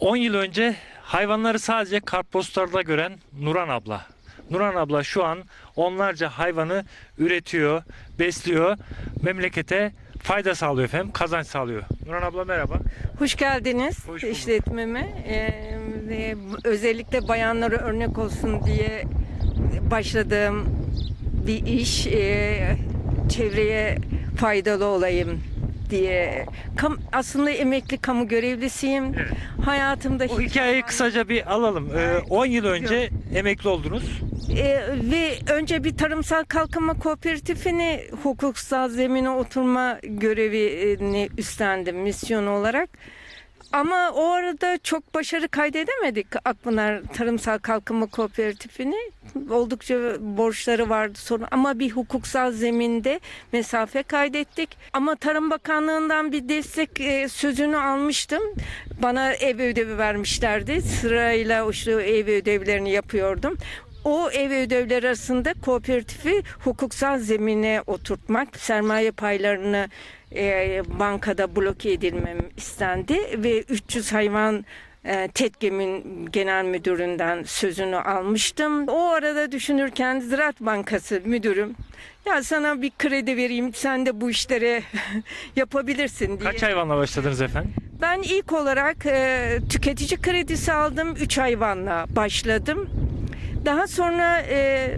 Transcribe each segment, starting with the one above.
10 yıl önce hayvanları sadece kartpostlarda gören Nuran abla. Nuran abla şu an onlarca hayvanı üretiyor, besliyor, memlekete fayda sağlıyor efendim, kazanç sağlıyor. Nuran abla merhaba. Hoş geldiniz Hoş bulduk. işletmeme. Ee, özellikle bayanlara örnek olsun diye başladığım bir iş. Ee, çevreye faydalı olayım diye. Kam, aslında emekli kamu görevlisiyim. Evet. Hayatımda O hiç- hikayeyi kısaca bir alalım. Ee, 10 yıl önce emekli oldunuz. Ee, ve önce bir tarımsal kalkınma kooperatifini hukuksal zemine oturma görevini üstlendim misyon olarak. Ama o arada çok başarı kaydedemedik Akpınar Tarımsal Kalkınma Kooperatifini. Oldukça borçları vardı sorun ama bir hukuksal zeminde mesafe kaydettik. Ama Tarım Bakanlığı'ndan bir destek e, sözünü almıştım. Bana ev ödevi vermişlerdi. Sırayla işte ev ödevlerini yapıyordum. O ev ödevleri arasında kooperatifi hukuksal zemine oturtmak, sermaye paylarını e, bankada bloke edilmem istendi ve 300 hayvan e, TEDGEM'in genel müdüründen sözünü almıştım. O arada düşünürken Ziraat Bankası müdürüm ya sana bir kredi vereyim sen de bu işlere yapabilirsin diye. Kaç hayvanla başladınız efendim? Ben ilk olarak e, tüketici kredisi aldım. 3 hayvanla başladım. Daha sonra e,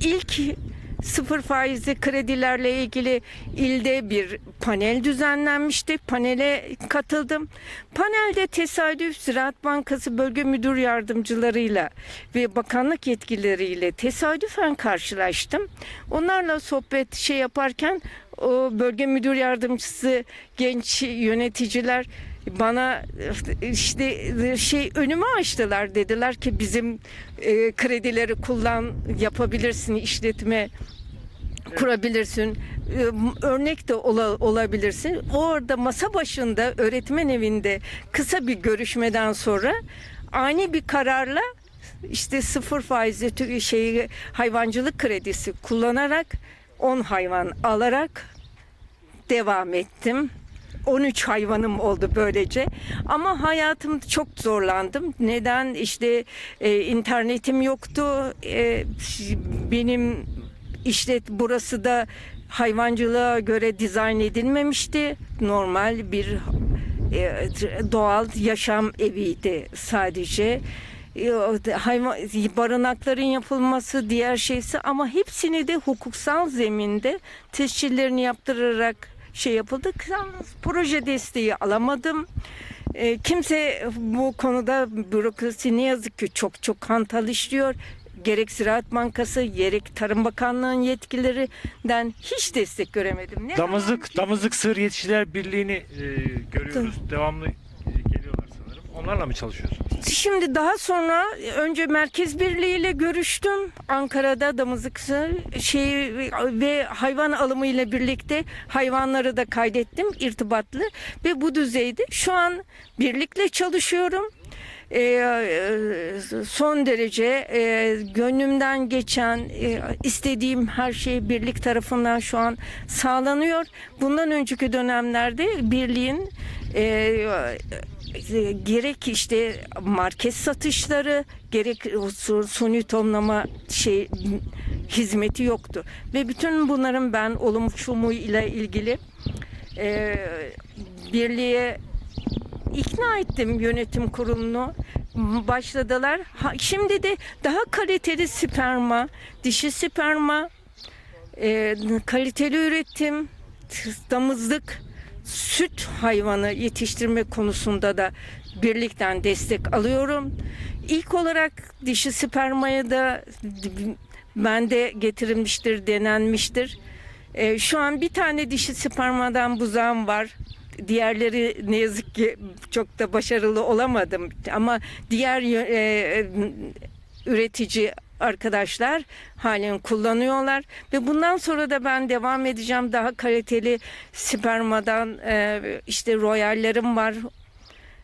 ilk sıfır faizli kredilerle ilgili ilde bir panel düzenlenmişti. Panele katıldım. Panelde tesadüf Ziraat Bankası Bölge Müdür Yardımcılarıyla ve bakanlık yetkilileriyle tesadüfen karşılaştım. Onlarla sohbet şey yaparken o bölge müdür yardımcısı genç yöneticiler bana işte şey önümü açtılar. Dediler ki bizim e, kredileri kullan yapabilirsin işletme kurabilirsin. E, örnek de ola- olabilirsin. Orada masa başında öğretmen evinde kısa bir görüşmeden sonra ani bir kararla işte sıfır faizli şeyi hayvancılık kredisi kullanarak 10 hayvan alarak devam ettim. 13 hayvanım oldu böylece. Ama hayatım çok zorlandım. Neden? İşte e, internetim yoktu. E, benim işlet burası da hayvancılığa göre dizayn edilmemişti. Normal bir e, doğal yaşam eviydi sadece. E, hayvan barınakların yapılması diğer şeysi ama hepsini de hukuksal zeminde tescillerini yaptırarak şey yapıldı. Yalnız proje desteği alamadım. E, kimse bu konuda bürokrasi ne yazık ki çok çok hantal işliyor. Gerek Ziraat Bankası, gerek Tarım Bakanlığı'nın yetkililerinden hiç destek göremedim. Ne Damızlık, Damızlık Sığır Yetişçiler Birliği'ni e, görüyoruz. Devamlı. Onlarla mı çalışıyorsunuz? Şimdi daha sonra önce Merkez Birliği ile görüştüm. Ankara'da damızlık şey ve hayvan alımı ile birlikte hayvanları da kaydettim irtibatlı ve bu düzeyde şu an birlikle çalışıyorum. Ee, e, son derece e, gönlümden geçen e, istediğim her şey birlik tarafından şu an sağlanıyor. Bundan önceki dönemlerde birliğin e, e, gerek işte market satışları gerek su- suni tonlama şey hizmeti yoktu ve bütün bunların ben olumsuzluğu ile ilgili e, birliğe ikna ettim yönetim kurulunu başladılar. Ha, şimdi de daha kaliteli sperma, dişi sperma, e, kaliteli üretim, damızlık, süt hayvanı yetiştirme konusunda da birlikten destek alıyorum. İlk olarak dişi spermaya da bende getirilmiştir, denenmiştir. E, şu an bir tane dişi spermadan buzağım var. Diğerleri ne yazık ki çok da başarılı olamadım. Ama diğer yö- e, üretici arkadaşlar halen kullanıyorlar. Ve bundan sonra da ben devam edeceğim. Daha kaliteli spermadan e, işte royallerim var.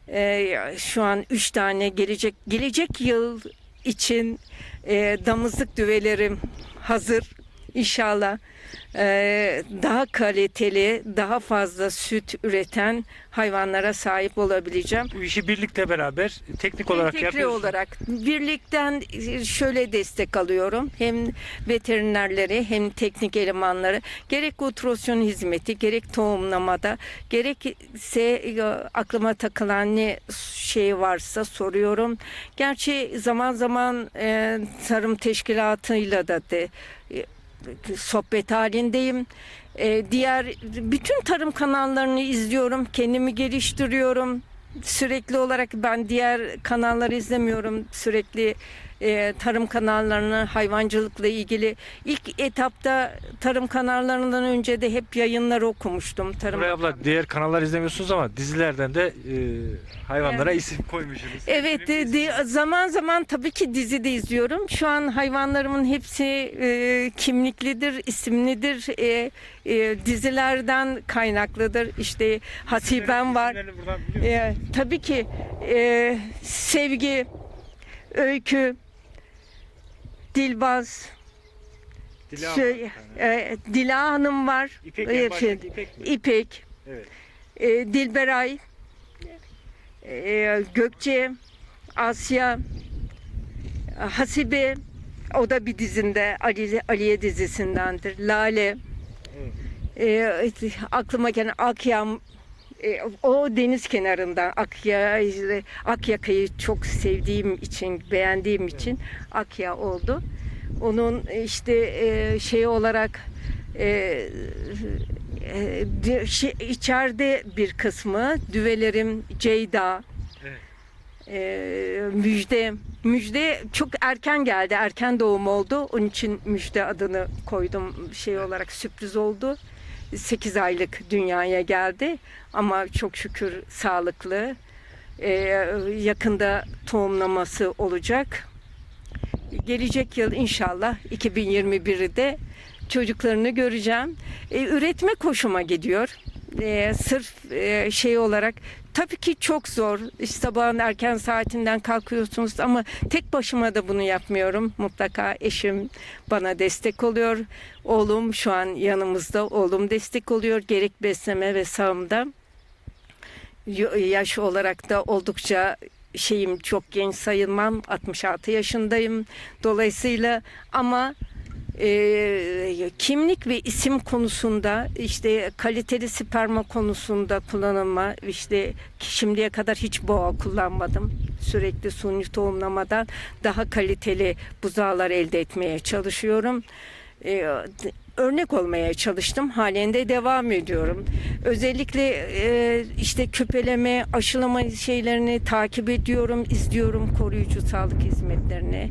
E, şu an üç tane gelecek gelecek yıl için e, damızlık düvelerim hazır İnşallah e, daha kaliteli, daha fazla süt üreten hayvanlara sahip olabileceğim. Bu işi birlikte beraber teknik olarak Entegre yapıyorsunuz. olarak birlikten şöyle destek alıyorum. Hem veterinerleri hem teknik elemanları gerek ultrason hizmeti gerek tohumlamada gerekse e, aklıma takılan ne şey varsa soruyorum. Gerçi zaman zaman e, tarım teşkilatıyla da de, e, sohbet halindeyim. E, diğer bütün tarım kanallarını izliyorum. Kendimi geliştiriyorum. Sürekli olarak ben diğer kanalları izlemiyorum. Sürekli e, tarım kanallarını hayvancılıkla ilgili ilk etapta tarım kanallarından önce de hep yayınları okumuştum. Tarım Nuray abla diğer kanallar izlemiyorsunuz ama dizilerden de e, hayvanlara isim koymuşsunuz. Evet, İsmini de- zaman zaman tabii ki dizi de izliyorum. Şu an hayvanlarımın hepsi e, kimliklidir, isimlidir, e, e, dizilerden kaynaklıdır. İşte Hasiben var. E, tabii ki e, Sevgi, Öykü, Dilbaz, Dila şey, var e, Dila Hanım var, İpek e, baştaki İpek mi? İpek, Evet. e, Dilberay, e, Gökçe, Asya, Hasibe, o da bir dizinde, Ali, Aliye dizisindendir. Lale, e, aklıma gelen Akyam, e, o deniz kenarından Akya, Akyaka'yı çok sevdiğim için, beğendiğim için Akya oldu. Onun işte e, şey olarak e, e, şey, içeride bir kısmı düvelerim Ceyda. Evet. e, Müjde Müjde çok erken geldi erken doğum oldu. Onun için Müjde adını koydum şey olarak sürpriz oldu 8 aylık dünyaya geldi ama çok şükür sağlıklı E, yakında tohumlaması olacak gelecek yıl inşallah 2021'de çocuklarını göreceğim. E, üretme hoşuma gidiyor. E, sırf e, şey olarak tabii ki çok zor. İşte sabahın erken saatinden kalkıyorsunuz ama tek başıma da bunu yapmıyorum. Mutlaka eşim bana destek oluyor. Oğlum şu an yanımızda. Oğlum destek oluyor gerek besleme ve sağımda. Yaş olarak da oldukça şeyim çok genç sayılmam 66 yaşındayım dolayısıyla ama e, kimlik ve isim konusunda işte kaliteli sperma konusunda kullanılma işte şimdiye kadar hiç boğa kullanmadım sürekli suni tohumlamadan daha kaliteli buzağlar elde etmeye çalışıyorum e, örnek olmaya çalıştım. Halen de devam ediyorum. Özellikle e, işte küpeleme, aşılama şeylerini takip ediyorum, izliyorum koruyucu sağlık hizmetlerini.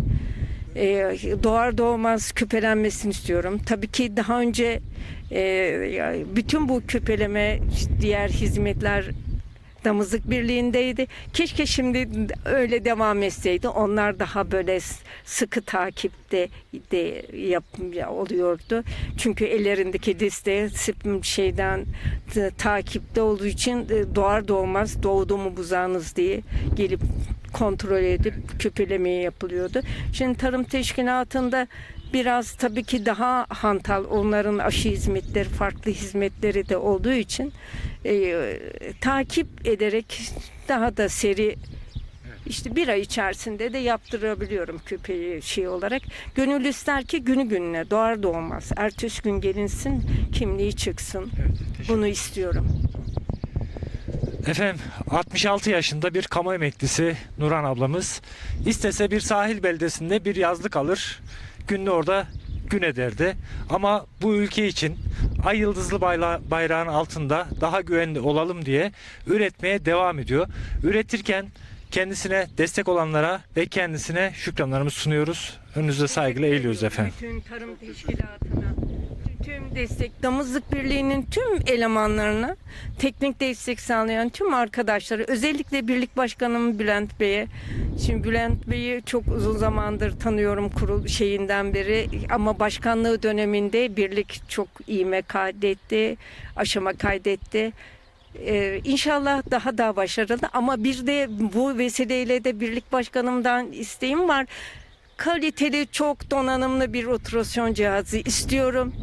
E, doğar doğmaz küpelenmesini istiyorum. Tabii ki daha önce e, bütün bu küpeleme, diğer hizmetler Damızlık Birliği'ndeydi. Keşke şimdi öyle devam etseydi. Onlar daha böyle sıkı takipte de yap, oluyordu. Çünkü ellerindeki liste şeyden t- takipte olduğu için e, doğar doğmaz doğdu mu buzağınız diye gelip kontrol edip küpelemeye yapılıyordu. Şimdi tarım teşkilatında biraz tabii ki daha hantal onların aşı hizmetleri farklı hizmetleri de olduğu için e, takip ederek daha da seri işte bir ay içerisinde de yaptırabiliyorum küpeyi şey olarak. Gönül ister ki günü gününe doğar doğmaz. Ertesi gün gelinsin kimliği çıksın. Evet, Bunu istiyorum. Efendim 66 yaşında bir kamu emeklisi Nuran ablamız istese bir sahil beldesinde bir yazlık alır gününü orada gün ederdi. Ama bu ülke için ay yıldızlı bayrağın altında daha güvenli olalım diye üretmeye devam ediyor. Üretirken kendisine destek olanlara ve kendisine şükranlarımızı sunuyoruz. Önünüzde saygıyla eğiliyoruz efendim. Bütün tarım teşkilatına, tüm destek, Damızlık Birliği'nin tüm elemanlarına teknik destek sağlayan tüm arkadaşları, özellikle Birlik Başkanım Bülent Bey'e. Şimdi Bülent Bey'i çok uzun zamandır tanıyorum kurul şeyinden beri ama başkanlığı döneminde birlik çok ivme kaydetti, aşama kaydetti. Ee, inşallah daha da başarılı ama bir de bu vesileyle de birlik başkanımdan isteğim var. kaliteli, çok donanımlı bir ultrason cihazı istiyorum.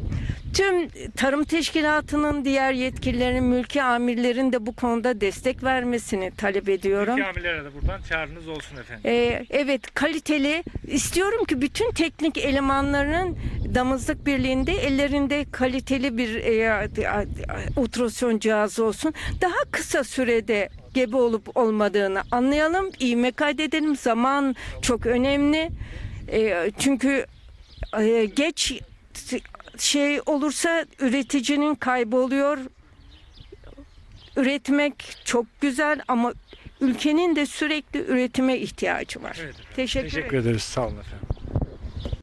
Tüm tarım teşkilatının diğer yetkililerin, mülki amirlerin de bu konuda destek vermesini talep ediyorum. Ülke amirlere de buradan çağrınız olsun efendim. Ee, evet kaliteli istiyorum ki bütün teknik elemanların damızlık birliğinde ellerinde kaliteli bir e, a- ultrason cihazı olsun. Daha kısa sürede gebe olup olmadığını anlayalım. İğme kaydedelim. Zaman çok önemli. E, çünkü e, geç şey olursa üreticinin kaybı oluyor. Üretmek çok güzel ama ülkenin de sürekli üretime ihtiyacı var. Evet efendim. Teşekkür, Teşekkür ederiz. Sağ olun efendim.